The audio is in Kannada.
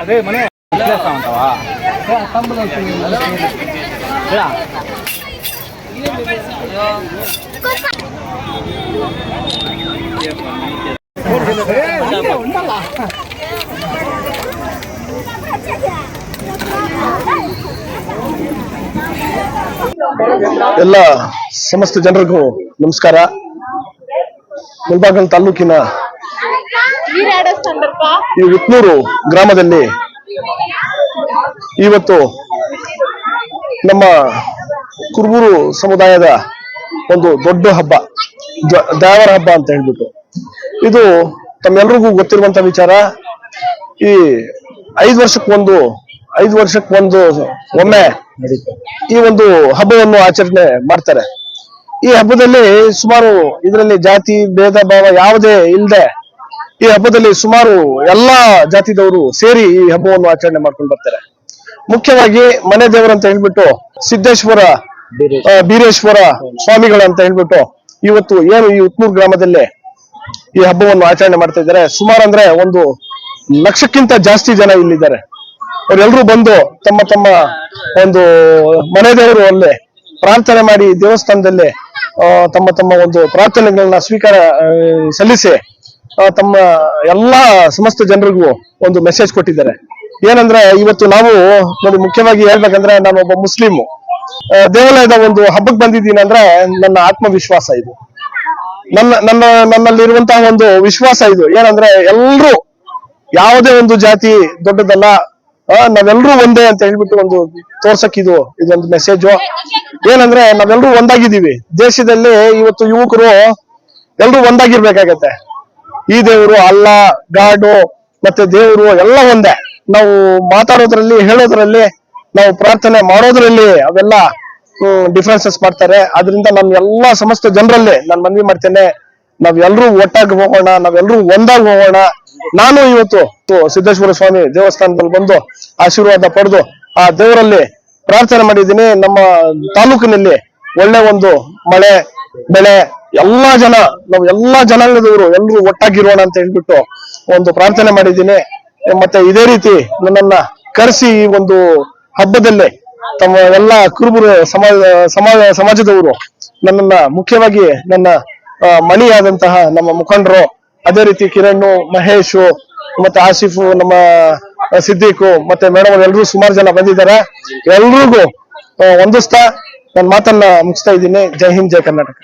ಅದೇ ಮನೆ ಎಲ್ಲ ಸಮಸ್ತ ಜನರಿಗೂ ನಮಸ್ಕಾರ. ಮುಲ್ಬಾಗಲ್ ತಾಲೂಕಿನ ಈ ಉತ್ನೂರು ಗ್ರಾಮದಲ್ಲಿ ಇವತ್ತು ನಮ್ಮ ಕುರುಬೂರು ಸಮುದಾಯದ ಒಂದು ದೊಡ್ಡ ಹಬ್ಬ ದೇವರ ಹಬ್ಬ ಅಂತ ಹೇಳ್ಬಿಟ್ಟು. ಇದು ತಮ್ಮೆಲ್ರಿಗೂ ಗೊತ್ತಿರುವಂತ ವಿಚಾರ. ಈ ಐದು ವರ್ಷಕ್ಕೊಂದು ಐದು ವರ್ಷಕ್ಕೊಂದು ಒಮ್ಮೆ ಈ ಒಂದು ಹಬ್ಬವನ್ನು ಆಚರಣೆ ಮಾಡ್ತಾರೆ. ಈ ಹಬ್ಬದಲ್ಲಿ ಸುಮಾರು ಇದರಲ್ಲಿ ಜಾತಿ, ಭೇದ, ಭಾವ ಯಾವುದೇ ಇಲ್ಲದೆ ಈ ಹಬ್ಬದಲ್ಲಿ ಸುಮಾರು ಎಲ್ಲಾ ಜಾತಿದವರು ಸೇರಿ ಈ ಹಬ್ಬವನ್ನು ಆಚರಣೆ ಮಾಡ್ಕೊಂಡು ಬರ್ತಾರೆ. ಮುಖ್ಯವಾಗಿ ಮನೆ ದೇವರು ಅಂತ ಹೇಳ್ಬಿಟ್ಟು ಸಿದ್ದೇಶ್ವರ ಬೀರೇಶ್ವರ. ಸ್ವಾಮಿಗಳು ಅಂತ ಹೇಳ್ಬಿಟ್ಟು ಇವತ್ತು ಏನು ಈ ಉತ್ನೂರು ಗ್ರಾಮದಲ್ಲಿ ಈ ಹಬ್ಬವನ್ನು ಆಚರಣೆ ಮಾಡ್ತಾ ಇದ್ದಾರೆ. ಸುಮಾರು ಅಂದ್ರೆ ಒಂದು ಲಕ್ಷಕ್ಕಿಂತ ಜಾಸ್ತಿ ಜನ ಇಲ್ಲಿದ್ದಾರೆ. ಅವರೆಲ್ಲರೂ ಬಂದು ತಮ್ಮ ತಮ್ಮ ಒಂದು ಮನೆ ದೇವರು ಅಲ್ಲೇ ಪ್ರಾರ್ಥನೆ ಮಾಡಿ ದೇವಸ್ಥಾನದಲ್ಲಿ ತಮ್ಮ ತಮ್ಮ ಒಂದು ಪ್ರಾರ್ಥನೆಗಳನ್ನ ಸ್ವೀಕಾರ ಸಲ್ಲಿಸಿ ತಮ್ಮ ಎಲ್ಲಾ ಸಮಸ್ತ ಜನರಿಗೂ ಒಂದು ಮೆಸೇಜ್ ಕೊಟ್ಟಿದ್ದಾರೆ. ಏನಂದ್ರೆ, ಇವತ್ತು ನಾವು ನೋಡಿ, ಮುಖ್ಯವಾಗಿ ಹೇಳ್ಬೇಕಂದ್ರೆ, ನಾನು ಒಬ್ಬ ಮುಸ್ಲಿಮು. ದೇವಾಲಯದ ಒಂದು ಹಬ್ಬಕ್ಕೆ ಬಂದಿದ್ದೀನಿ ಅಂದ್ರೆ ನನ್ನ ಆತ್ಮವಿಶ್ವಾಸ ಇದು. ನನ್ನ ನನ್ನ, ನನ್ನಲ್ಲಿರುವಂತಹ ಒಂದು ವಿಶ್ವಾಸ ಇದು. ಏನಂದ್ರೆ ಎಲ್ಲರೂ ಯಾವುದೇ ಒಂದು ಜಾತಿ ದೊಡ್ಡದಲ್ಲ ನಾವೆಲ್ಲರೂ ಒಂದೇ ಅಂತ ಹೇಳ್ಬಿಟ್ಟು ಒಂದು ತೋರ್ಸಕ್ ಇದು, ಇದೊಂದು ಮೆಸೇಜು ಏನಂದ್ರೆ ನಾವೆಲ್ಲರೂ ಒಂದಾಗಿದ್ದೀವಿ. ದೇಶದಲ್ಲಿ ಇವತ್ತು ಯುವಕರು ಎಲ್ರು ಒಂದಾಗಿರ್ಬೇಕಾಗತ್ತೆ. ಈ ದೇವರು ಅಲ್ಲ, ಗಾಡು ಮತ್ತೆ ದೇವರು ಎಲ್ಲ ಒಂದೇ. ನಾವು ಮಾತಾಡೋದ್ರಲ್ಲಿ, ಹೇಳೋದ್ರಲ್ಲಿ, ನಾವು ಪ್ರಾರ್ಥನೆ ಮಾಡೋದ್ರಲ್ಲಿ ಅವೆಲ್ಲ ಡಿಫ್ರೆನ್ಸಸ್ ಮಾಡ್ತಾರೆ. ಅದರಿಂದ ನಮ್ ಎಲ್ಲಾ ಸಮಸ್ತ ಜನರಲ್ಲಿ ನಾನು ಮನವಿ ಮಾಡ್ತೇನೆ ನಾವೆಲ್ಲರೂ ಒಟ್ಟಾಗಿ ಹೋಗೋಣ ನಾವೆಲ್ಲರೂ ಒಂದಾಗಿ ಹೋಗೋಣ. ನಾನು ಇವತ್ತು ಸಿದ್ದೇಶ್ವರ ಸ್ವಾಮಿ ದೇವಸ್ಥಾನದಲ್ಲಿ ಬಂದು ಆಶೀರ್ವಾದ ಪಡೆದು ಆ ದೇವರಲ್ಲಿ ಪ್ರಾರ್ಥನೆ ಮಾಡಿದ್ದೀನಿ. ನಮ್ಮ ತಾಲೂಕಿನಲ್ಲಿ ಒಳ್ಳೆ ಒಂದು ಮಳೆ, ಬೆಳೆ ಎಲ್ಲಾ ಜನ, ನಾವು ಎಲ್ಲಾ ಜನಾಂಗದವರು ಎಲ್ಲರೂ ಒಟ್ಟಾಗಿರೋಣ ಅಂತ ಹೇಳ್ಬಿಟ್ಟು ಒಂದು ಪ್ರಾರ್ಥನೆ ಮಾಡಿದ್ದೀನಿ. ಮತ್ತೆ ಇದೇ ರೀತಿ ನನ್ನನ್ನ ಕರೆಸಿ ಈ ಒಂದು ಹಬ್ಬದಲ್ಲೇ ತಮ್ಮ ಎಲ್ಲ ಕುರುಬರು, ಸಮಾಜ ಸಮಾಜ, ಸಮಾಜದವರು ನನ್ನನ್ನ ಮುಖ್ಯವಾಗಿ ನನ್ನ ಮಣಿಯಾದಂತಹ ನಮ್ಮ ಮುಖಂಡರು, ಅದೇ ರೀತಿ ಕಿರಣ್ ಮಹೇಶ್, ಮತ್ತೆ ಆಸಿಫು, ನಮ್ಮ ಸಿದ್ದೀಕು, ಮತ್ತೆ ಮೇಡಮ್ ಎಲ್ಲರೂ ಸುಮಾರು ಜನ ಬಂದಿದ್ದಾರೆ. ಎಲ್ರಿಗೂ ಹೊಂದಿಸ್ತಾ ನನ್ನ ಮಾತನ್ನ ಮುಗಿಸ್ತಾ ಇದ್ದೀನಿ. ಜೈ ಹಿಂದ್, ಜೈ ಕರ್ನಾಟಕ.